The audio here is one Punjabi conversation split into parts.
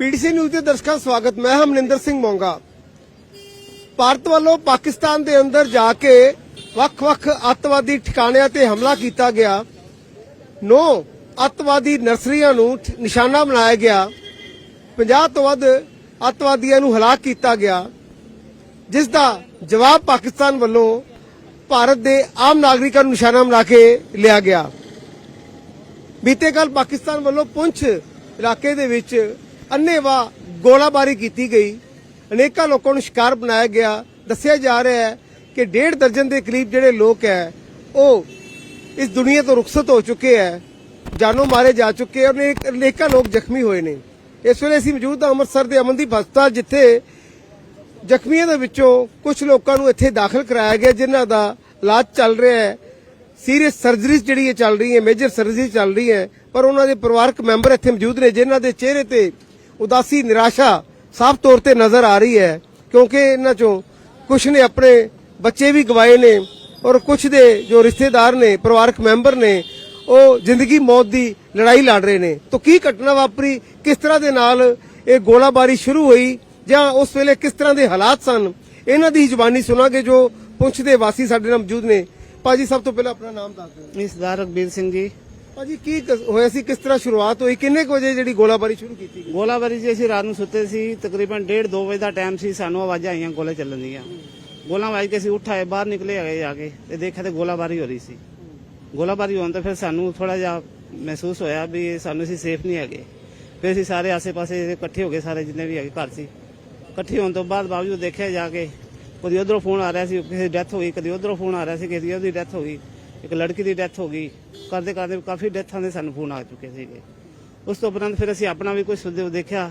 ਪੀਡੀਸੀ ਨਿਊਜ਼ ਦੇ ਦਰਸ਼ਕਾਂ ਦਾ ਸਵਾਗਤ। ਮੈਂ ਹਾਂ ਮਨਿੰਦਰ ਸਿੰਘ ਮੋਂਗਾ। ਭਾਰਤ ਵੱਲੋਂ ਪਾਕਿਸਤਾਨ ਦੇ ਅੰਦਰ ਜਾ ਕੇ ਵੱਖ-ਵੱਖ ਅੱਤਵਾਦੀ ਠਿਕਾਣਿਆਂ ਤੇ ਹਮਲਾ ਕੀਤਾ ਗਿਆ। ਨੌ ਅੱਤਵਾਦੀ ਨਰਸਰੀਆਂ ਨੂੰ ਨਿਸ਼ਾਨਾ ਬਣਾਇਆ ਗਿਆ। 50 ਤੋਂ ਵੱਧ ਅੱਤਵਾਦੀਆਂ ਨੂੰ ਹਲਾਕ ਕੀਤਾ ਗਿਆ। ਜਿਸ ਦਾ ਜਵਾਬ ਪਾਕਿਸਤਾਨ ਵੱਲੋਂ ਭਾਰਤ ਦੇ ਆਮ ਨਾਗਰਿਕਾਂ ਨੂੰ ਨਿਸ਼ਾਨਾ ਬਣਾ ਕੇ ਲਿਆ ਗਿਆ। ਬੀਤੇ ਕੱਲ ਪਾਕਿਸਤਾਨ ਵੱਲੋਂ ਪੁੰਛ ਇਲਾਕੇ ਦੇ ਵਿੱਚ ਅੰਨ੍ਹੇਵਾਹ ਗੋਲਾਬਾਰੀ ਕੀਤੀ ਗਈ। ਅਨੇਕਾਂ ਲੋਕਾਂ ਨੂੰ ਸ਼ਿਕਾਰ ਬਣਾਇਆ ਗਿਆ। ਦੱਸਿਆ ਜਾ ਰਿਹਾ ਹੈ ਕਿ ਡੇਢ ਦਰਜਨ ਦੇ ਕਰੀਬ ਜਿਹੜੇ ਲੋਕ ਹੈ, ਉਹ ਇਸ ਦੁਨੀਆ ਤੋਂ ਰੁਖਸਤ ਹੋ ਚੁੱਕੇ ਹੈ, ਜਾਨੋਂ ਮਾਰੇ ਜਾ ਚੁੱਕੇ ਔਰ ਅਨੇਕਾਂ ਲੋਕ ਜ਼ਖਮੀ ਹੋਏ ਨੇ। ਇਸ ਵੇਲੇ ਅਸੀਂ ਮੌਜੂਦ ਹਾਂ ਅੰਮ੍ਰਿਤਸਰ ਦੇ ਅਮਨਦੀਪ ਹਸਪਤਾਲ, ਜਿੱਥੇ ਜ਼ਖਮੀਆਂ ਦੇ ਵਿੱਚੋਂ ਕੁਝ ਲੋਕਾਂ ਨੂੰ ਇੱਥੇ ਦਾਖਲ ਕਰਾਇਆ ਗਿਆ, ਜਿਨ੍ਹਾਂ ਦਾ ਇਲਾਜ ਚੱਲ ਰਿਹਾ ਹੈ। ਸੀਰੀਅਸ ਸਰਜਰੀਜ਼ ਜਿਹੜੀ ਇਹ ਚੱਲ ਰਹੀ ਹੈ ਮੇਜਰ ਸਰਜਰੀ ਚੱਲ ਰਹੀ ਹੈ ਪਰ ਉਹਨਾਂ ਦੇ ਪਰਿਵਾਰਕ ਮੈਂਬਰ ਇੱਥੇ ਮੌਜੂਦ ਨੇ, ਜਿਨ੍ਹਾਂ ਦੇ ਚਿਹਰੇ ਤੇ ਉਦਾਸੀ, ਨਿਰਾਸ਼ਾ ਸਾਫ਼ ਤੌਰ ਤੇ ਨਜ਼ਰ ਆ ਰਹੀ ਹੈ, ਕਿਉਂਕਿ ਇਹਨਾਂ ਚੋਂ ਕੁਝ ਨੇ ਆਪਣੇ ਬੱਚੇ ਵੀ ਗਵਾਏ ਨੇ ਔਰ ਕੁਝ ਦੇ ਜੋ ਰਿਸ਼ਤੇਦਾਰ ਨੇ, ਪਰਿਵਾਰਕ ਮੈਂਬਰ ਨੇ, ਉਹ ਜ਼ਿੰਦਗੀ ਮੌਤ ਦੀ ਲੜਾਈ ਲੜ ਰਹੇ ਨੇ। ਤਾਂ ਕੀ ਘਟਨਾ ਵਾਪਰੀ? ਕਿਸ ਤਰ੍ਹਾਂ ਦੇ ਨਾਲ ਇਹ ਗੋਲਾਬਾਰੀ ਸ਼ੁਰੂ ਹੋਈ? ਜਾਂ ਉਸ ਵੇਲੇ ਕਿਸ ਤਰ੍ਹਾਂ ਦੇ ਹਾਲਾਤ ਸਨ? ਇਹਨਾਂ ਦੀ ਜ਼ੁਬਾਨੀ ਸੁਣਾਂਗੇ ਜੋ ਪੁੰਛ ਦੇ ਵਾਸੀ ਸਾਡੇ ਨਾਲ ਮੌਜੂਦ ਨੇ। ਭਾਜੀ, ਸਭ ਤੋਂ ਪਹਿਲਾਂ ਆਪਣਾ ਨਾਮ ਦੱਸ ਦਿਓ। ਸਰਦਾਰ ਰਘਬੀਰ ਸਿੰਘ ਜੀ। ਭਾਜੀ, ਕੀ ਕ- ਹੋਇਆ ਸੀ? ਕਿਸ ਤਰ੍ਹਾਂ ਸ਼ੁਰੂਆਤ ਹੋਈ? ਕਿੰਨੇ ਕੁ ਵਜੇ ਜਿਹੜੀ ਗੋਲਾਬਾਰੀ ਸ਼ੁਰੂ ਕੀਤੀ ਗਈ? ਗੋਲਾਬਾਰੀ ਜੀ, ਅਸੀਂ ਰਾਤ ਨੂੰ ਸੁੱਤੇ ਸੀ। ਤਕਰੀਬਨ 1:30 2 ਵਜੇ ਦਾ ਟਾਈਮ ਸੀ। ਸਾਨੂੰ ਆਵਾਜ਼ਾਂ ਆਈਆਂ ਗੋਲੇ ਚੱਲਣ ਦੀਆਂ। ਗੋਲਾਂ ਵੱਜ ਕੇ ਅਸੀਂ ਉੱਠਾਏ ਬਾਹਰ ਨਿਕਲੇ ਹੈਗੇ ਜਾ ਕੇ ਤੇ ਦੇਖਿਆ ਤੇ ਗੋਲਾਬਾਰੀ ਹੋ ਰਹੀ ਸੀ। ਗੋਲਾਬਾਰੀ ਹੋਣ ਤੇ ਫਿਰ ਸਾਨੂੰ ਥੋੜਾ ਜਿਹਾ ਮਹਿਸੂਸ ਹੋਇਆ ਵੀ ਇਹ ਸਾਨੂੰ ਅਸੀਂ ਸੇਫ ਨਹੀਂ ਹੈਗੇ। ਫਿਰ ਅਸੀਂ ਸਾਰੇ ਆਸੇ-ਪਾਸੇ ਇਕੱਠੇ ਹੋ ਗਏ, ਸਾਰੇ ਜਿੰਨੇ ਵੀ ਹੈਗੇ ਘਰ ਸੀ। ਇਕੱਠੇ ਹੋਣ ਤੋਂ ਬਾਅਦ ਬਾਵਜੂਦ ਦੇਖਿਆ ਜਾ ਕੇ, ਕਦੀ ਉਧਰੋਂ ਫੋਨ ਆ ਰਿਹਾ ਸੀ, ਕਿਸੇ ਦੀ ਡੈਥ ਹੋ ਗਈ, ਕਦੀ ਉਧਰੋਂ ਫੋਨ ਆ ਰਿਹਾ ਸੀ ਕਿਸੇ ਦੀ ਉਹਦੀ ਡੈਥ ਹੋ ਗਈ। ਇੱਕ ਲੜਕੀ ਦੀ ਡੈਥ ਹੋ ਗਈ। ਕਰਦੇ ਕਰਦੇ ਕਾਫੀ ਡੈਥਾਂ ਦੇ ਸਾਨੂੰ ਫੋਨ ਆ ਚੁੱਕੇ ਸੀਗੇ। ਉਸ ਤੋਂ ਉਪਰੰਤ ਫਿਰ ਅਸੀਂ ਆਪਣਾ ਵੀ ਕੁਝ ਸੁਦੇ ਦੇਖਿਆ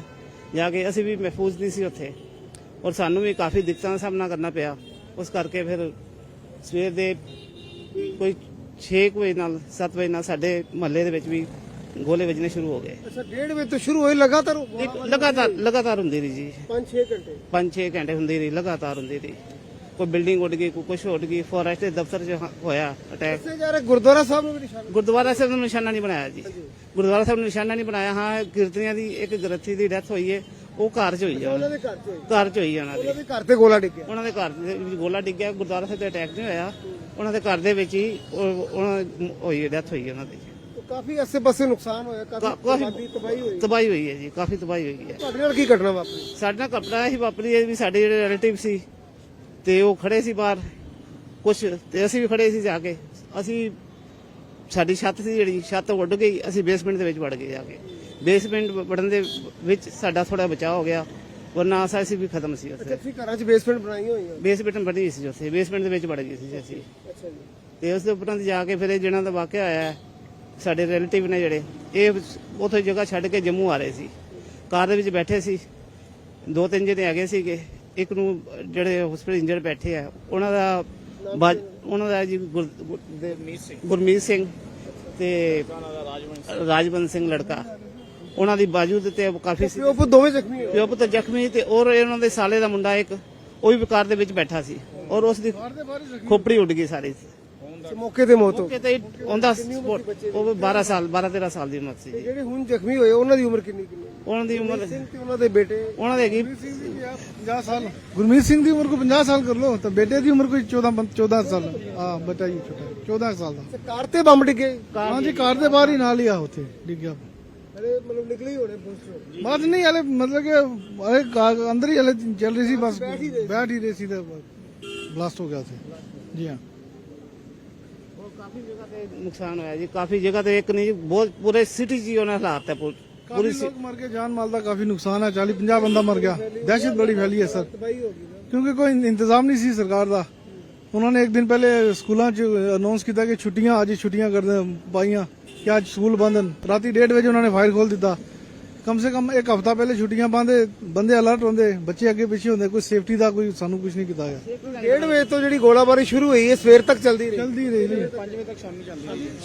ਜਾ ਕੇ ਅਸੀਂ ਵੀ ਮਹਿਫੂਜ਼ ਨਹੀਂ ਸੀ ਉੱਥੇ। ਔਰ ਸਾਨੂੰ ਵੀ ਕਾਫੀ ਦਿੱਕਤਾਂ ਦਾ ਸਾਹਮਣਾ ਕਰਨਾ ਪਿਆ। ਉਸ ਕਰਕੇ ਫਿਰ ਸਵੇਰ ਦੇ ਕੋਈ 6 ਵਜੇ ਨਾਲ 7 ਵਜੇ ਨਾਲ ਸਾਡੇ ਮਹੱਲੇ ਦੇ ਵਿੱਚ ਵੀ ਗੋਲੇ ਵੱਜਣੇ ਸ਼ੁਰੂ ਹੋ ਗਏ। ਅੱਛਾ ਡੇਢ ਵਜੇ ਤੋਂ ਸ਼ੁਰੂ ਹੋਈ ਲਗਾਤਾਰ? ਲਗਾਤਾਰ ਲਗਾਤਾਰ ਹੁੰਦੀ ਰਹੀ ਜੀ। 5-6 ਘੰਟੇ? 5-6 ਘੰਟੇ ਹੁੰਦੀ ਰਹੀ ਲਗਾਤਾਰ ਹੁੰਦੀ ਰਹੀ। ਕੋਈ ਬਿਲਡਿੰਗ ਉੱਡ ਗਈ ਕੋਈ ਕੁਛ ਉੱਡ ਗਈ ਫੋਰੈਸਟ ਦੇ ਦਫ਼ਤਰ 'ਚ ਹੋਇਆ ਅਟੈਕ ਦੱਸੇ ਜਾ ਰਿਹਾ ਗੁਰਦੁਆਰਾ ਸਾਹਿਬ ਨੂੰ ਵੀ ਨਿਸ਼ਾਨਾ ਗੁਰਦੁਆਰਾ ਸਾਹਿਬ ਨੂੰ ਨਿਸ਼ਾਨਾ ਨਹੀਂ ਬਣਾਇਆ ਜੀ। ਗੁਰਦੁਆਰਾ ਸਾਹਿਬ ਨੂੰ ਨਿਸ਼ਾਨਾ ਨਹੀਂ ਬਣਾਇਆ ਹਾਂ ਕੀਰਤਨੀਆਂ ਦੀ ਇੱਕ ਗ੍ਰਥੀ ਦੀ ਡੈਥ ਹੋਈ ਹੈ ਉਹ ਘਰ 'ਚ ਹੋਈ ਹੈ ਉਹਨਾਂ ਦੇ ਘਰ 'ਚ ਹੋਈ ਘਰ 'ਚ ਹੋਈ ਹੈ ਉਹਨਾਂ ਦੀ। ਉਹਨਾਂ ਦੇ ਘਰ ਤੇ ਗੋਲਾ ਡਿੱਗਿਆ। ਉਹਨਾਂ ਦੇ ਘਰ ਦੇ ਵਿੱਚ ਗੋਲਾ ਡਿੱਗਿਆ ਗੁਰਦੁਆਰਾ ਸਾਹਿਬ ਤੇ ਅਟੈਕ ਨਹੀਂ ਹੋਇਆ। ਉਹਨਾਂ ਦੇ ਘਰ ਦੇ ਵਿੱਚ ਹੀ ਉਹ- ਉਹਨਾਂ ਦੀ ਹੋਈ ਡੈਥ ਹੋਈ ਹੈ ਉਹਨਾਂ ਦੀ। ਕਾਫੀ ਆਸੇ-ਪਾਸੇ ਨੁਕਸਾਨ ਹੋਇਆ ਕਾ- ਕਾਫੀ ਤਬਾਹੀ ਹੋਈ। ਤਬਾਹੀ ਹੋਈ ਹੈ ਜੀ ਕਾਫੀ ਤਬਾਹੀ ਹੋਈ ਹੈ ਤੁਹਾਡੇ ਨਾਲ ਕੀ ਘਟਨਾ ਵਾਪਰੀ? ਸਾਡੇ ਨਾਲ ਕਪੜਾ ਹੀ ਵਾਪਰੀ ਹੈ ਵੀ ਸਾਡੇ ਜਿਹੜੇ ਰਿਲੇਟਿਵ ਸੀ ਤੇ ਉਹ ਖੜੇ ਸੀ ਬਾਹਰ। ਕੁਝ ਤੇ ਅਸੀਂ ਵੀ ਖੜੇ ਸੀ ਜਾ ਕੇ। ਅਸੀਂ ਸਾਡੀ ਛੱਤ ਸੀ ਜਿਹੜੀ ਛੱਤ ਉੱਡ ਗਈ ਅਸੀਂ ਬੇਸਮੈਂਟ ਦੇ ਵਿੱਚ ਵੜ ਗਏ ਜਾ ਕੇ। ਬੇਸਮੈਂਟ ਵੜਨ ਦੇ ਵਿੱਚ ਸਾਡਾ ਥੋੜਾ ਬਚਾਅ ਹੋ ਗਿਆ ਵਰਨਾ ਅਸਾਂ ਅਸੀਂ ਵੀ ਖਤਮ ਸੀ ਉੱਥੇ। ਤੁਸੀਂ ਘਰਾਂ 'ਚ ਬੇਸਮੈਂਟ ਬਣਾਈਆਂ ਹੋਈਆਂ? ਬੇਸਮੈਂਟ ਬਣੀ ਹੋਈ ਸੀ ਉੱਥੇ ਬੇਸਮੈਂਟ ਦੇ ਵਿੱਚ ਵੜ ਗਏ ਸੀ ਅਸੀਂ। ਅੱਛਾ ਜੀ। ਤੇ ਉਸ ਦੇ ਉਪਰੰਤ ਜਾ ਕੇ ਫਿਰ ਇਹ ਜਿਹਨਾਂ ਦਾ ਵਾਕਿਆ ਹੋਇਆ ਹੈ, ਸਾਡੇ ਰਿਲੇਟਿਵ ਨੇ ਜਿਹੜੇ ਇਹ ਉਥੇ ਜਗ੍ਹਾ ਛੱਡ ਕੇ ਜੰਮੂ ਆ ਰਹੇ ਸੀ। ਕਾਰ ਦੇ ਵਿੱਚ ਬੈਠੇ ਸੀ। ਦੋ ਤਿੰਨ ਜਣੇ ਹੈਗੇ ਸੀਗੇ। ਇੱਕ ਨੂੰ ਜਿਹੜੇ ਹਸਪੀਟਲ ਇੰਜਰਡ ਬੈਠੇ ਆ ਉਹਨਾਂ ਦਾ ਬਾਜ- ਉਹਨਾਂ ਦਾ ਜੀ ਗੁਰ- ਗੁਰ- ਗੁਰਮੀਤ ਸਿੰਘ ਤੇ ਰਾਜਵੰਤ ਸਿੰਘ ਲੜਕਾ। ਉਹਨਾਂ ਦੀ ਬਾਜੂ ਦੇ ਤੇ ਕਾਫੀ ਸੀ। ਪਿਓ ਪੁੱਤ ਦੋਵੇਂ ਜ਼ਖਮੀ ਹੋਏ। ਪਿਓ ਪੁੱਤ ਜ਼ਖਮੀ ਤੇ ਔਰ ਇਹਨਾਂ ਦੇ ਸਾਲੇ ਦਾ ਮੁੰਡਾ ਇੱਕ ਉਹ ਵੀ ਕਾਰ ਦੇ ਵਿੱਚ ਬੈਠਾ ਸੀ। ਔਰ ਉਸ ਦੀ ਖੋਪੜੀ ਉੱਡ ਗਈ ਸਾਰੀ। ਤੇ ਮੌਕੇ ਤੇ ਮੌਤ ਹੋ ਗਈ। ਕਿਤੇ ਉਹਦਾ ਸਪੋਰਟ ਉਹ 12 ਸਾਲ 12 13 ਸਾਲ ਦੀ ਉਮਰ ਸੀ। ਤੇ ਜਿਹੜੇ ਹੁਣ ਜ਼ਖਮੀ ਹੋਏ ਉਹਨਾਂ ਦੀ ਉਮਰ ਕਿੰਨੀ ਕਿੰਨੀ? ਉਹਨਾਂ ਦੀ ਉਮਰ ਸਿੰਘ ਤੇ ਉਹਨਾਂ ਦੇ ਬੇਟੇ। ਉਹਨਾਂ ਦੇ ਹੈਗੀ 50 ਸਾਲ। ਗੁਰਮੀਤ ਸਿੰਘ ਦੀ ਉਮਰ ਕੋ 50 ਸਾਲ ਕਰ ਲੋ ਤਾਂ ਬੇਟੇ ਦੀ ਉਮਰ ਕੋਈ 14 ਪੰ- 14 ਸਾਲ। ਹਾਂ ਬੇਟਾ ਜੀ ਛੋਟਾ 14 ਸਾਲ ਦਾ। ਕਾਰ ਤੇ ਬੰਬ ਡਿੱਗੇ? ਹਾਂ ਜੀ ਕਾਰ ਦੇ ਬਾਹਰ ਹੀ ਨਾਲ ਹੀ ਆ ਉੱਥੇ ਡਿੱਗ ਗਿਆ ਹਲੇ ਮਤਲਬ ਨਿਕਲੇ ਹੀ ਹੋਣੇ ਪੁਲਿਸ ਚੋਂ। ਬਾਤ ਨਹੀਂ ਹਲੇ ਮਤਲਬ ਕਿ ਅੰਦਰ ਹੀ ਹਲੇ ਚੱਲ ਰਹੀ ਸੀ ਬਸ ਬੈਠ ਹੀ ਰਹੀ ਸੀ। ਤੇ ਬਲਾਸਟ ਹੋ ਗਿਆ ਉੱਥੇ। ਜੀ ਹਾਂ। ਉਹ ਕਾਫੀ ਜਗ੍ਹਾ ਤੇ ਨੁਕਸਾਨ ਹੋਇਆ ਜੀ ਕਾਫੀ ਜਗ੍ਹਾ ਤੇ ਇੱਕ ਨਹੀਂ ਬਹੁਤ ਪੂਰੇ ਸਿਟੀ 'ਚ ਹੀ ਉਹਨਾਂ ਹਾਲਾਤ ਹੈ ਕਾਫੀ ਪੂਰੀ ਲੋਕ ਮਰ ਗਏ ਜਾਨ ਮਾਲ ਦਾ ਕਾਫੀ ਨੁਕਸਾਨ ਹੈ 40 50 ਬੰਦਾ ਮਰ ਗਿਆ। ਦਹਿਸ਼ਤ ਬੜੀ ਫੈਲੀ ਹੈ ਸਰ। ਤਬਾਹੀ ਹੋ ਗਈ ਨਾ। ਕਿਉਂਕਿ ਕੋਈ ਇੰਤਜ਼ਾਮ ਨਹੀਂ ਸੀ ਸਰਕਾਰ ਦਾ। ਉਹਨਾਂ ਨੇ ਇੱਕ ਦਿਨ ਪਹਿਲੇ ਸਕੂਲਾਂ 'ਚ ਅਨਾਉਂਸ ਕੀਤਾ ਕਿ ਛੁੱਟੀਆਂ ਅੱਜ ਛੁੱਟੀਆਂ ਕਰਦੇ ਪਾਈਆਂ ਕਿ ਅੱਜ ਸਕੂਲ ਬੰਦ ਹਨ। ਰਾਤੀ 1:30 ਵਜੇ ਉਹਨਾਂ ਨੇ ਫਾਇਰ ਖੋਲ ਦਿੱਤਾ। ਕਮ ਸੇ ਕਮ ਇੱਕ ਹਫਤਾ ਪਹਿਲੇ ਛੁੱਟੀਆਂ ਪਾਉਂਦੇ ਬੰਦੇ ਅਲਰਟ ਹੁੰਦੇ ਬੱਚੇ ਅੱਗੇ ਪਿੱਛੇ ਹੁੰਦੇ ਕੋਈ ਸੇਫਟੀ ਦਾ ਕੋਈ ਸਾਨੂੰ ਕੁਝ ਨਹੀਂ ਕੀਤਾ ਗਿਆ ਡੇਢ ਵਜੇ ਤੋਂ ਜਿਹੜੀ ਗੋਲਾਬਾਰੀ ਸ਼ੁਰੂ ਹੋਈ ਹੈ ਸਵੇਰ ਤੱਕ ਚੱਲਦੀ ਰਹੀ। ਜਲਦੀ ਰਹੀ ਜੀ।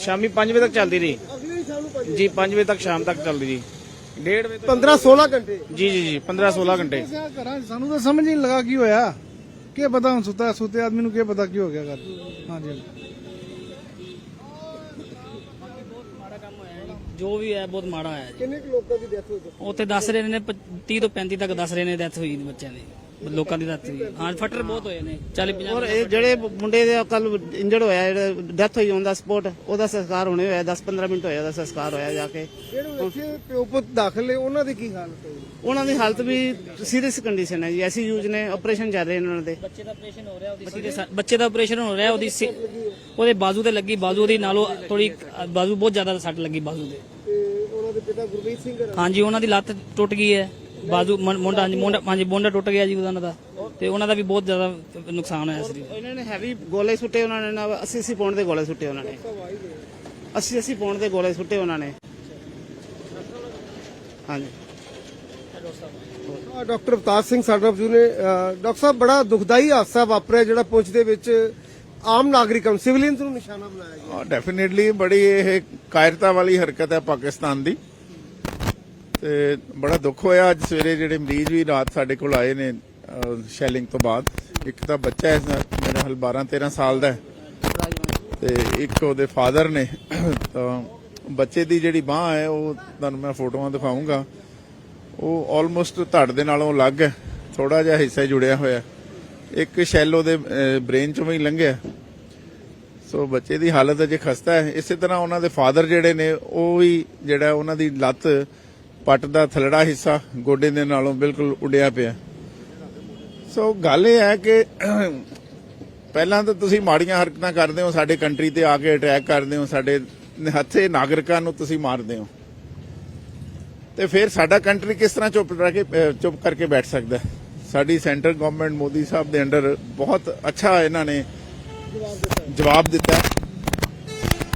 ਸ਼ਾਮੀ 5 ਵਜੇ ਤੱਕ ਚੱਲਦੀ ਰਹੀ। ਸ਼ਾਮ ਜੀ 5 ਵਜੇ ਤੱਕ ਸ਼ਾਮ ਤੱਕ ਚੱਲਦੀ ਰਹੀ। ਡੇਢ ਵਜੇ 15 16 ਘੰਟੇ। ਜੀ ਜੀ ਜੀ 15 16 ਘੰਟੇ। ਘਰਾਂ ਸਾਨੂੰ ਤਾਂ ਸਮਝ ਹੀ ਨਹੀਂ ਲੱਗਾ ਕੀ ਹੋਇਆ। ਕੀ ਪਤਾ ਹੁਣ ਸੁੱਤਾ ਸੁੱਤੇ ਆਦਮੀ ਨੂੰ ਕੀ ਪਤਾ ਕੀ ਹੋ ਗਿਆ ਘਰ। ਹਾਂਜੀ। ਜੋ ਵੀ ਹੈ ਬਹੁਤ ਮਾੜਾ ਜੀ। ਕਿੰਨੇ ਕੁ ਲੋਕਾਂ ਦੀ ਡੈਥ ਹੋਈ ਹੈ? ਉੱਥੇ ਦੱਸ ਰਹੇ ਨੇ 30 ਤੋਂ 35 ਤੱਕ ਦੱਸ ਰਹੇ ਨੇ ਡੈਥ ਹੋਈ ਬੱਚਿਆਂ ਦੀ। ਲੋਕਾਂ ਦੀ ਡੈਥ ਹੋਈ। ਹਾਂ ਫਟਰ ਬਹੁਤ ਹੋਏ ਨੇ 40 50 ਔਰ ਇਹ ਜਿਹੜੇ ਮੁੰਡੇ ਦੇ ਕੱਲ ਇੰਜਰਡ ਹੋਇਆ ਜਿਹੜਾ ਡੈਥ ਹੋਈ ਉਹਦਾ ਸਪੋਰਟ ਉਹਦਾ ਸੰਸਕਾਰ ਹੋਣੇ ਹੋਇਆ 10-15 ਮਿੰਟ ਹੋਇਆ ਉਹਦਾ ਸੰਸਕਾਰ ਹੋਇਆ ਜਾ ਕੇ। ਜਿਹੜੇ ਇੱਥੇ ਪਿਓ ਪੁੱਤ ਦਾਖਲ ਨੇ ਉਹਨਾਂ ਦੀ ਕੀ ਹਾਲਤ ਹੈ? ਉਹਨਾਂ ਦੀ ਹਾਲਤ ਵੀ ਸੀਰੀਅਸ ਕੰਡੀਸ਼ਨ ਹੈ ਜੀ ਐਸੀ ਯੂਜ਼ ਨੇ ਆਪਰੇਸ਼ਨ ਚੱਲ ਰਹੇ ਨੇ ਉਹਨਾਂ ਦੇ। ਬੱਚੇ ਦਾ ਆਪਰੇਸ਼ਨ ਹੋ ਰਿਹਾ ਉਹਦੀ ਸਾ- ਬੱਚੇ ਦਾ ਆਪਰੇਸ਼ਨ ਹੋ ਰਿਹਾ ਉਹਦੀ ਸਿ- ਉਹਦੇ ਬਾਜ਼ੂ ਤੇ ਲੱਗੀ ਬਾਜ਼ੂ ਉਹਦੀ ਨਾਲੋਂ ਥੋੜੀ ਬਾਜ਼ੂ ਬਹੁਤ ਜ਼ਿਆਦਾ ਸੱਟ ਲੱਗੀ ਬਾਜ਼ੂ ਤੇ ਤੇ ਉਹਨਾਂ ਦੇ ਪਿਤਾ ਗੁਰਮੀਤ ਸਿੰਘ ਹਰਾਂ ਹਾਂਜੀ ਉਹਨਾਂ ਦੀ ਲੱਤ ਟੁੱਟ ਗਈ ਹੈ। ਬਾਜ਼ੂ ਮੁੰਡਾ ਹਾਂਜੀ ਮੁੰਡਾ ਹਾਂਜੀ ਮੁੰਡਾ ਟੁੱਟ ਗਿਆ ਜੀ ਉਹਨਾਂ ਦਾ। ਤੇ ਉਹਨਾਂ ਦਾ ਵੀ ਬਹੁਤ ਜ਼ਿਆਦਾ ਨੁਕਸਾਨ ਹੋਇਆ ਸਰੀਰ ਇਹਨਾਂ ਨੇ ਹੈਵੀ ਗੋਲੇ ਸੁੱਟੇ ਉਹਨਾਂ ਨੇ ਨਾ 80-80 ਪਾਉਂਡ ਦੇ ਗੋਲੇ ਸੁੱਟੇ ਉਹਨਾਂ ਨੇ। 80-80 ਪਾਉਂਡ ਦੇ ਗੋਲੇ ਸੁੱਟੇ ਉਹਨਾਂ ਨੇ। ਹਾਂਜੀ। ਡਾਕਟਰ ਅਵਤਾਰ ਸਿੰਘ ਸਾਡੇ ਨਾਲ ਨੇ ਡਾਕਟਰ ਸਾਹਿਬ, ਬੜਾ ਦੁਖਦਾਈ ਹਾਦਸਾ ਵਾਪਰਿਆ ਜਿਹੜਾ ਪੁੰਛ ਦੇ ਵਿੱਚ ਆਮ ਨਾਗਰਿਕਾਂ ਨੂੰ ਸਿਵਲੀਅਨਸ ਨੂੰ ਨਿਸ਼ਾਨਾ ਬਣਾਇਆ ਗਿਆ। ਡੈਫੀਨਿਟਲੀ ਬੜੀ ਇਹ ਕਾਇਰਤਾ ਵਾਲੀ ਹਰਕਤ ਹੈ ਪਾਕਿਸਤਾਨ ਦੀ। ਤੇ ਬੜਾ ਦੁੱਖ ਹੋਇਆ ਅੱਜ ਸਵੇਰੇ ਜਿਹੜੇ ਮਰੀਜ਼ ਵੀ ਰਾਤ ਸਾਡੇ ਕੋਲ ਆਏ ਨੇ ਸ਼ੈਲਿੰਗ ਤੋਂ ਬਾਅਦ। ਇੱਕ ਤਾਂ ਬੱਚਾ ਹੈ ਮੇਰਾ ਹਾਲ 12 13 ਸਾਲ ਦਾ ਤੇ ਇੱਕ ਉਹਦੇ ਫਾਦਰ ਨੇ, ਤਾਂ ਬੱਚੇ ਦੀ ਜਿਹੜੀ ਬਾਹ ਹੈ, ਉਹ ਤੁਹਾਨੂੰ ਮੈਂ ਫੋਟੋਆਂ ਦਿਖਾਉਂਗਾ ਉਹ ਆਲਮੋਸਟ ਧੜ ਦੇ ਨਾਲੋਂ ਅਲੱਗ ਹੈ ਥੋੜਾ ਜਿਹਾ ਹਿੱਸਾ ਜੁੜਿਆ ਹੋਇਆ ਇੱਕ ਸ਼ੈਲ ਦੇ ਬ੍ਰੇਨ ਚੋਂ ਵੀ ਲੰਘਿਆ ਸੋ ਬੱਚੇ ਦੀ ਹਾਲਤ ਅਜੇ ਖਸਤਾ ਹੈ। ਇਸੇ ਤਰ੍ਹਾਂ ਉਹਨਾਂ ਦੇ ਫਾਦਰ ਜਿਹੜੇ ਨੇ, ਉਹ ਵੀ ਜਿਹੜਾ ਉਹਨਾਂ ਦੀ ਲੱਤ, ਪੱਟ ਦਾ ਥਲੜਾ ਹਿੱਸਾ ਗੋਡੇ ਦੇ ਨਾਲੋਂ ਬਿਲਕੁਲ ਉੱਡਿਆ ਪਿਆ ਸੋ ਗੱਲ ਇਹ ਹੈ ਕਿ ਪਹਿਲਾਂ ਤਾਂ ਤੁਸੀਂ ਮਾੜੀਆਂ ਹਰਕਤਾਂ ਕਰਦੇ ਹੋ, ਸਾਡੇ ਕੰਟਰੀ ਤੇ ਆ ਕੇ ਅਟੈਕ ਕਰਦੇ ਹੋ, ਸਾਡੇ ਹੱਥੇ ਨਾਗਰਿਕਾਂ ਨੂੰ ਤੁਸੀਂ ਮਾਰਦੇ ਹੋ। ਤੇ ਫਿਰ ਸਾਡਾ ਕੰਟਰੀ ਕਿਸ ਤਰ੍ਹਾਂ ਚੁੱਪ ਰਹਿ ਕੇ ਚੁੱਪ ਕਰਕੇ ਬੈਠ ਸਕਦਾ ਸਾਡੀ ਸੈਂਟਰ ਗਵਰਨਮੈਂਟ ਮੋਦੀ ਸਾਹਿਬ ਦੇ ਅੰਡਰ ਬਹੁਤ ਅੱਛਾ ਇਹਨਾਂ ਨੇ ਜਵਾਬ ਦਿੱਤਾ।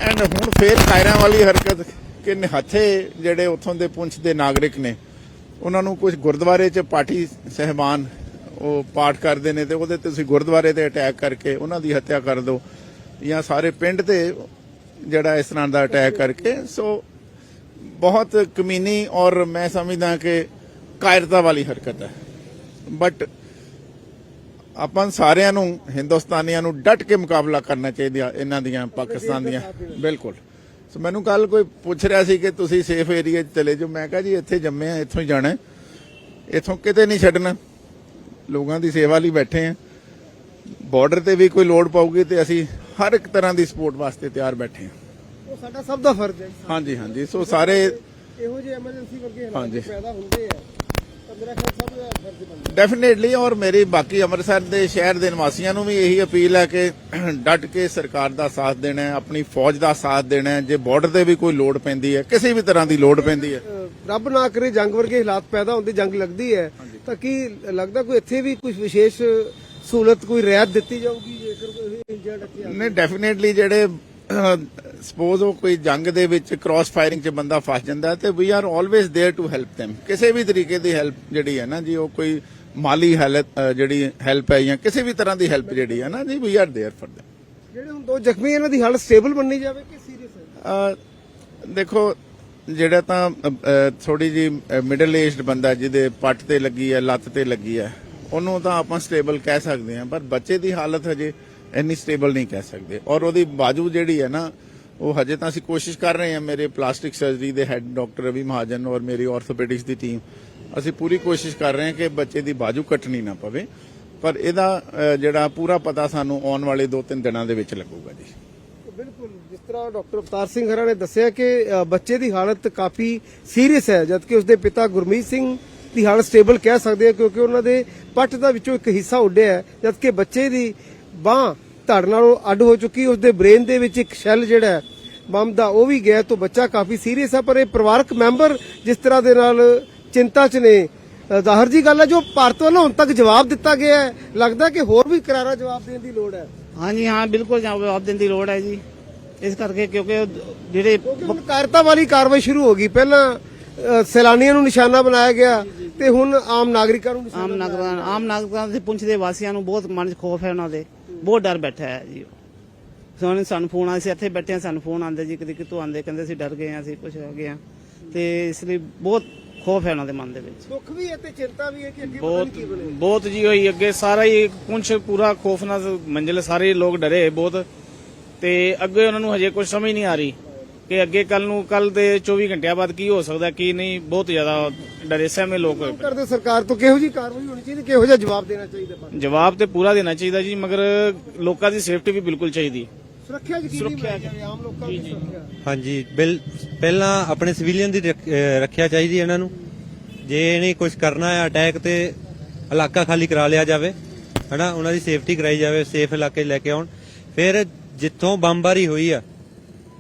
ਐਂਡ ਹੁਣ ਫੇਰ ਕਾਇਰਾਂ ਵਾਲੀ ਹਰਕਤ ਕਿ ਨਿਹੱਥੇ ਜਿਹੜੇ ਉੱਥੋਂ ਦੇ ਪੁੰਛ ਦੇ ਨਾਗਰਿਕ ਨੇ, ਉਹਨਾਂ ਨੂੰ ਕੁਝ ਗੁਰਦੁਆਰੇ 'ਚ ਪਾਠੀ ਸਹਿਬਾਨ ਉਹ ਪਾਠ ਕਰਦੇ ਨੇ ਤੇ ਉਹਦੇ ਤੇ ਤੁਸੀਂ ਗੁਰਦੁਆਰੇ ਤੇ ਅਟੈਕ ਕਰਕੇ ਉਹਨਾਂ ਦੀ ਹੱਤਿਆ ਕਰ ਦਿਓ ਜਾਂ ਸਾਰੇ ਪਿੰਡ ਤੇ ਜਿਹੜਾ ਇਸ ਤਰ੍ਹਾਂ ਦਾ ਅਟੈਕ ਕਰਕੇ ਸੋ ਬਹੁਤ ਕਮੀਨੀ ਔਰ ਮੈਂ ਸਮਝਦਾ ਕਿ ਕਾਇਰਤਾ ਵਾਲੀ ਹਰਕਤ ਹੈ। ਬਟ ਆਪਾਂ ਸਾਰਿਆਂ ਨੂੰ, ਹਿੰਦੁਸਤਾਨੀਆਂ ਨੂੰ ਡਟ ਕੇ ਮੁਕਾਬਲਾ ਕਰਨਾ ਚਾਹੀਦਾ ਇਹਨਾਂ ਦੀਆਂ, ਪਾਕਿਸਤਾਨ ਦੀਆਂ। ਬਿਲਕੁਲ। ਸੋ ਮੈਨੂੰ ਕੱਲ ਕੋਈ ਪੁੱਛ ਰਿਹਾ ਸੀ ਕਿ ਤੁਸੀਂ ਸੇਫ ਏਰੀਆ 'ਚ ਚਲੇ ਜਾਓ। ਮੈਂ ਕਿਹਾ ਜੀ, ਇੱਥੇ ਜੰਮੇ ਆ, ਇੱਥੋਂ ਹੀ ਜਾਣਾ ਇੱਥੋਂ ਕਿਤੇ ਨਹੀਂ ਛੱਡਣਾ। ਲੋਕਾਂ ਦੀ ਸੇਵਾ ਲਈ ਬੈਠੇ ਆ। ਬਾਰਡਰ ਤੇ ਵੀ ਕੋਈ ਲੋੜ ਪਊਗੀ ਤੇ ਅਸੀਂ ਹਰ ਇੱਕ ਤਰ੍ਹਾਂ ਦੀ ਸਪੋਰਟ ਵਾਸਤੇ ਤਿਆਰ ਬੈਠੇ ਆ। ਸਾਡਾ ਸਭ ਦਾ ਫਰਜ਼ ਹੈ। ਹਾਂਜੀ ਹਾਂਜੀ। ਸੋ ਸਾਰੇ ਇਹੋ ਜਿਹੇ ਐਮਰਜੈਂਸੀ ਵਰਗੇ ਹਾਲਾਤ। ਪੈਦਾ ਹੁੰਦੇ ਆ। ਤਾਂ ਮੇਰਾ ਖਿਆਲ ਸਭ ਦਾ ਫਰਜ਼ ਬਣਦਾ। ਡੈਫੀਨੇਟਲੀ ਔਰ ਮੇਰੀ ਬਾਕੀ ਅੰਮ੍ਰਿਤਸਰ ਦੇ ਸ਼ਹਿਰ ਦੇ ਨਿਵਾਸੀਆਂ ਨੂੰ ਵੀ ਇਹੀ ਅਪੀਲ ਹੈ ਕਿ ਡਟ ਕੇ ਸਰਕਾਰ ਦਾ ਸਾਥ ਦੇਣਾ ਹੈ ਆਪਣੀ ਫੌਜ ਦਾ ਸਾਥ ਦੇਣਾ ਹੈ। ਜੇ ਬਾਰਡਰ ਤੇ ਵੀ ਕੋਈ ਲੋੜ ਪੈਂਦੀ ਹੈ ਕਿਸੇ ਵੀ ਤਰ੍ਹਾਂ ਦੀ ਲੋੜ ਪੈਂਦੀ ਹੈ। ਰੱਬ ਨਾ ਕਰੇ ਜੰਗ ਵਰਗੇ ਹਾਲਾਤ ਪੈਦਾ ਹੁੰਦੇ ਜੰਗ ਲੱਗਦੀ ਹੈ। ਤਾਂ ਕੀ ਲੱਗਦਾ ਕੋਈ ਇੱਥੇ ਵੀ ਕੁਝ ਵਿਸ਼ੇਸ਼ ਸਹੂਲਤ ਕੋਈ ਰਿਆਇਤ ਦਿੱਤੀ ਜਾਊਗੀ ਜੇਕਰ ਕੋਈ ਇੰਜਰਡ ਇੱਥੇ ਨਹੀਂ ਡੈਫੀਨੇਟਲੀ ਜਿਹੜੇ ਸਪੋਜ਼ ਉਹ ਕੋਈ ਜੰਗ ਦੇ ਵਿੱਚ ਕ੍ਰਾਸ ਫਾਇਰਿੰਗ 'ਚ ਬੰਦਾ ਫਸ ਜਾਂਦਾ ਤੇ we are always there to help them ਕਿਸੇ ਵੀ ਤਰੀਕੇ ਦੀ ਹੈਲਪ ਜਿਹੜੀ ਹੈ ਨਾ ਜੀ ਉਹ ਕੋਈ ਮਾਲੀ ਹੈਲਪ ਜਿਹੜੀ ਹੈਲਪ ਹੈ ਜਾਂ ਕਿਸੇ ਵੀ ਤਰ੍ਹਾਂ ਦੀ ਹੈਲਪ ਜਿਹੜੀ ਹੈ ਨਾ ਜੀ we are there for them ਜਿਹੜੇ ਹੁਣ ਦੋ ਜ਼ਖਮੀ ਇਹਨਾਂ ਦੀ ਹਾਲਤ ਸਟੇਬਲ ਬਣਨੀ ਜਾਵੇ ਕਿ ਸੀਰੀਅਸ ਹੈ? ਦੇਖੋ ਜਿਹੜਾ ਤਾਂ ਥੋੜੀ ਜੀ ਮਿਡਲ ਏਜਡ ਬੰਦਾ ਜਿਹਦੇ ਪੱਟ ਤੇ ਲੱਗੀ ਹੈ ਲੱਤ ਤੇ ਲੱਗੀ ਹੈ ਉਹਨੂੰ ਤਾਂ ਆਪਾਂ ਸਟੇਬਲ ਕਹਿ ਸਕਦੇ ਹਾਂ ਪਰ ਬੱਚੇ ਦੀ ਹਾਲਤ ਹਜੇ ਇੰਨੀ ਸਟੇਬਲ ਨਹੀਂ ਕਹਿ ਸਕਦੇ। ਔਰ ਉਹਦੀ ਬਾਜੂ ਜਿਹੜੀ ਹੈ ਨਾ, ਉਹ ਹਜੇ ਤਾਂ ਅਸੀਂ ਕੋਸ਼ਿਸ਼ ਕਰ ਰਹੇ ਹਾਂ ਮੇਰੇ ਪਲਾਸਟਿਕ ਸਰਜਰੀ ਦੇ ਹੈੱਡ ਡਾਕਟਰ ਰਵੀ ਮਹਾਜਨ ਔਰ ਮੇਰੀ ਆਰਥੋਪੈਡਿਕਸ ਦੀ ਟੀਮ ਅਸੀਂ ਪੂਰੀ ਕੋਸ਼ਿਸ਼ ਕਰ ਰਹੇ ਹਾਂ ਕਿ ਬੱਚੇ ਦੀ ਬਾਜੂ ਕੱਟਣੀ ਨਾ ਪਵੇ। ਪਰ ਇਹਦਾ ਜਿਹੜਾ ਪੂਰਾ ਪਤਾ ਸਾਨੂੰ ਆਉਣ ਵਾਲੇ 2-3 ਦਿਨਾਂ ਦੇ ਵਿੱਚ ਲੱਗੂਗਾ ਜੀ। ਬਿਲਕੁਲ, ਜਿਸ ਤਰ੍ਹਾਂ ਡਾਕਟਰ ਅਵਤਾਰ ਸਿੰਘ ਹਰਾ ਨੇ ਦੱਸਿਆ ਕਿ ਬੱਚੇ ਦੀ ਹਾਲਤ ਕਾਫੀ ਸੀਰੀਅਸ ਹੈ, ਜਦਕਿ ਉਸਦੇ ਪਿਤਾ ਗੁਰਮੀਤ ਸਿੰਘ ਦੀ ਹਾਲਤ ਸਟੇਬਲ ਕਹਿ ਸਕਦੇ ਆ ਕਿਉਂਕਿ ਉਹਨਾਂ ਦੇ ਪੱਟ ਦਾ ਵਿੱਚੋਂ ਇੱਕ ਹਿੱਸਾ ਉੱਡਿਆ ਹੈ, ਜਦਕਿ ਬੱਚੇ ਦੀ ਬਾਹ ਧੜ ਨਾਲੋਂ ਅੱਡ ਹੋ ਚੁੱਕੀ ਉਸਦੇ ਬ੍ਰੇਨ ਦੇ ਵਿੱਚ ਇੱਕ ਸ਼ੈਲ ਜਿਹੜਾ ਹੈ ਬੰਬ ਦਾ ਉਹ ਵੀ ਗਿਆ ਤੋਂ ਬੱਚਾ ਕਾਫੀ ਸੀਰੀਅਸ ਹੈ ਪਰ ਇਹ ਪਰਿਵਾਰਕ ਮੈਂਬਰ ਜਿਸ ਤਰ੍ਹਾਂ ਦੇ ਨਾਲ ਚਿੰਤਾ 'ਚ ਨੇ ਜ਼ਾਹਰ ਜੀ ਗੱਲ ਹੈ ਜੋ ਭਾਰਤ ਵੱਲੋਂ ਹੁਣ ਤੱਕ ਜਵਾਬ ਦਿੱਤਾ ਗਿਆ ਹੈ ਲੱਗਦਾ ਕਿ ਹੋਰ ਵੀ ਕਰਾਰਾ ਜਵਾਬ ਦੇਣ ਦੀ ਲੋੜ ਹੈ। ਹਾਂਜੀ ਹਾਂ ਬਿਲਕੁਲ ਜਵਾਬ ਦੇਣ ਦੀ ਲੋੜ ਹੈ ਜੀ। ਇਸ ਕਰਕੇ ਕਿਉਂਕਿ ਜਿਹੜੇ ਕਾਇਰਤਾ ਵਾਲੀ ਕਾਰਵਾਈ ਸ਼ੁਰੂ ਹੋ ਗਈ ਪਹਿਲਾਂ ਸੈਲਾਨੀਆਂ ਨੂੰ ਨਿਸ਼ਾਨਾ ਬਣਾਇਆ ਗਿਆ ਤੇ ਹੁਣ ਆਮ ਨਾਗਰਿਕਾਂ ਨੂੰ ਆਮ ਨਾਗਰਿਕਾਂ ਆਮ ਨਾਗਰਿਕਾਂ ਦੇ ਪੁੰਛ ਦੇ ਵਾਸੀਆਂ ਨੂੰ ਬਹੁਤ ਮਨ 'ਚ ਖੋਫ ਹੈ ਉਹਨਾਂ ਦੇ। ਬਹੁਤ ਡਰ ਬੈਠਾ ਹੈ ਜੀ ਸੋਨੇ ਸਾਨੂੰ ਫੋਨ ਆਇਆ ਸੀ ਇੱਥੇ ਬੈਠੇ ਹਾਂ ਸਾਨੂੰ ਫੋਨ ਆਉਂਦੇ ਜੀ ਕਦੇ ਕਿਤੋਂ ਆਉਂਦੇ ਕਹਿੰਦੇ ਅਸੀਂ ਡਰ ਗਏ ਹਾਂ ਅਸੀਂ ਕੁਝ ਹੋ ਗਏ ਤੇ ਇਸ ਲਈ ਬਹੁਤ ਖੋਫ ਹੈ ਉਹਨਾਂ ਦੇ ਮਨ ਦੇ ਵਿੱਚ। ਦੁੱਖ ਵੀ ਹੈ ਤੇ ਚਿੰਤਾ ਵੀ ਹੈ ਕਿ ਅੱਗੇ ਪਤਾ ਬਹੁਤ ਨਹੀਂ ਕੀ ਬਣੇ ਬਹੁਤ ਜੀ ਹੋਈ ਅੱਗੇ ਸਾਰਾ ਹੀ ਪੁੰਛ ਪੂਰਾ ਖੌਫਨਾਕ ਮੰਜ਼ਿਲ ਸਾਰੇ ਲੋਕ ਡਰੇ ਬਹੁਤ। ਤੇ ਅੱਗੇ ਉਹਨਾਂ ਨੂੰ ਹਜੇ ਕੁਝ ਸਮਝ ਨਹੀਂ ਆ ਰਹੀ। ਕਿ ਅੱਗੇ ਕੱਲ ਨੂੰ ਕੱਲ ਦੇ 24 ਘੰਟਿਆਂ ਬਾਅਦ ਕੀ ਹੋ ਸਕਦਾ ਕੀ ਨਹੀਂ ਬਹੁਤ ਜ਼ਿਆਦਾ ਡਰੇ ਸਹਿਮੇ ਲੋਕ ਹੋਏ ਪਏ। ਕਰਦੇ ਸਰਕਾਰ ਤੋਂ ਕਿਹੋ ਜੀ ਕਾਰਵਾਈ ਹੋਣੀ ਚਾਹੀਦੀ ਕਿਹੋ ਜਿਹਾ ਜਵਾਬ ਦੇਣਾ ਚਾਹੀਦਾ ਜਵਾਬ ਤੇ ਪੂਰਾ ਦੇਣਾ ਚਾਹੀਦਾ ਜੀ ਮਗਰ ਲੋਕਾਂ ਦੀ ਸੇਫਟੀ ਵੀ ਬਿਲਕੁਲ ਚਾਹੀਦੀ। ਸੁਰੱਖਿਆ ਯਕੀਨੀ ਬਣਾਈ ਜਾਵੇ ਆਮ ਲੋਕਾਂ ਦੀ ਸੁਰੱਖਿਆ। ਹਾਂਜੀ ਬਿਲ ਪਹਿਲਾਂ ਆਪਣੇ ਸਿਵਿਲੀਅਨ ਦੀ ਰੱਖ- ਅਹ ਰੱਖਿਆ ਚਾਹੀਦੀ ਹੈ ਇਹਨਾਂ ਨੂੰ। ਜੇ ਇਹਨੇ ਕੁਝ ਕਰਨਾ ਹੈ ਅਟੈਕ ਤੇ ਇਲਾਕਾ ਖਾਲੀ ਕਰਾ ਲਿਆ ਜਾਵੇ ਹਨਾ ਉਹਨਾਂ ਦੀ ਸੇਫਟੀ ਕਰਾਈ ਜਾਵੇ ਸੇਫ ਇਲਾਕੇ 'ਚ ਲੈ ਕੇ ਆਉਣ। ਫਿਰ ਜਿੱਥੋਂ ਬੰਬਾਰੀ ਹੋਈ ਆ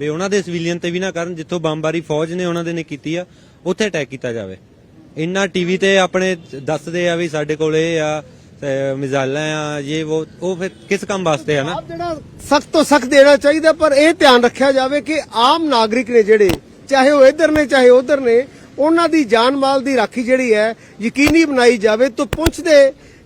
ਵੀ ਉਹਨਾਂ ਦੇ ਸਿਵਿਲੀਅਨ ਤੇ ਵੀ ਨਾ ਕਰਨ, ਜਿੱਥੋਂ ਬੰਬਾਰੀ ਫੌਜ ਨੇ ਉਹਨਾਂ ਦੇ ਨੇ ਕੀਤੀ ਆ, ਉੱਥੇ ਅਟੈਕ ਕੀਤਾ ਜਾਵੇ। ਇੰਨਾ ਟੀਵੀ ਤੇ ਆਪਣੇ ਦੱਸਦੇ ਆ ਵੀ ਸਾਡੇ ਕੋਲ ਇਹ ਆ ਮਿਜ਼ਾਈਲਾਂ ਆ ਇਹ ਉਹ ਉਹ ਫਿਰ ਕਿਸ ਕੰਮ ਵਾਸਤੇ ਆ ਨਾ? ਜਿਹੜਾ ਸਖਤ ਤੋਂ ਸਖਤ ਦੇਣਾ ਚਾਹੀਦਾ, ਪਰ ਇਹ ਧਿਆਨ ਰੱਖਿਆ ਜਾਵੇ ਕਿ ਆਮ ਨਾਗਰਿਕ ਨੇ ਜਿਹੜੇ, ਚਾਹੇ ਉਹ ਇੱਧਰ ਨੇ, ਚਾਹੇ ਉਧਰ ਨੇ, ਉਹਨਾਂ ਦੀ ਜਾਨ ਮਾਲ ਦੀ ਰਾਖੀ ਜਿਹੜੀ ਹੈ, ਯਕੀਨੀ ਬਣਾਈ ਜਾਵੇ, ਤੋਂ ਪੁੰਛ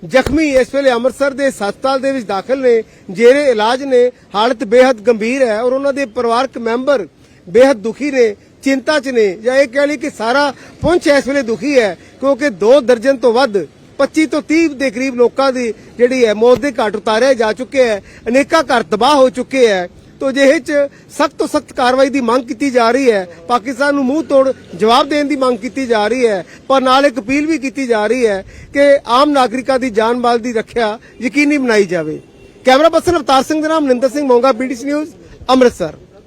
ਜ਼ਖਮੀ ਇਸ ਵੇਲੇ ਅੰਮ੍ਰਿਤਸਰ ਦੇ ਹਸਪਤਾਲ ਦੇ ਵਿੱਚ ਦਾਖਲ ਨੇ, ਜਿਹੜੇ ਇਲਾਜ ਨੇ, ਹਾਲਤ ਬੇहद ਗੰਭੀਰ ਹੈ ਔਰ ਉਹਨਾਂ ਦੇ ਪਰਿਵਾਰਕ ਮੈਂਬਰ ਬੇहद ਦੁਖੀ ਨੇ, ਚਿੰਤਾ 'ਚ ਨੇ ਜਾਂ ਇਹ ਕਹਿ ਲਈ ਕਿ ਸਾਰਾ ਪੁੰਛ ਇਸ ਵੇਲੇ ਦੁਖੀ ਹੈ ਕਿਉਂਕਿ ਦੋ ਦਰਜਨ ਤੋਂ ਵੱਧ 25 ਤੋਂ 30 ਦੇ ਕਰੀਬ ਲੋਕਾਂ ਦੀ ਜਿਹੜੀ ਹੈ ਮੌਤ ਦੇ ਘਾਟ ਉਤਾਰੇ ਜਾ ਚੁੱਕੇ ਹੈ, ਅਨੇਕਾਂ ਘਰ ਤਬਾਹ ਹੋ ਚੁੱਕੇ ਹੈ। ਤੋ ਜਿਹੇ ਚ ਸਖਤ ਤੋਂ ਸਖਤ ਕਾਰਵਾਈ ਦੀ ਮੰਗ ਕੀਤੀ ਜਾ ਰਹੀ ਹੈ। ਪਾਕਿਸਤਾਨ ਨੂੰ ਮੂੰਹ ਤੋੜ ਜਵਾਬ ਦੇਣ ਦੀ ਮੰਗ ਕੀਤੀ ਜਾ ਰਹੀ ਹੈ। ਪਰ ਨਾਲ ਇੱਕ ਅਪੀਲ ਵੀ ਕੀਤੀ ਜਾ ਰਹੀ ਹੈ ਕਿ ਆਮ ਨਾਗਰਿਕਾਂ ਦੀ ਜਾਨ ਮਾਲ ਦੀ ਰੱਖਿਆ ਯਕੀਨੀ ਬਣਾਈ ਜਾਵੇ। ਕੈਮਰਾ ਪਰਸਨ ਅਵਤਾਰ ਸਿੰਘ ਦੇ ਨਾਮ ਨਿੰਦਰ ਸਿੰਘ ਮੋਂਗਾ ਬੀਡੀਸੀ ਨਿਊਜ਼, ਅੰਮ੍ਰਿਤਸਰ।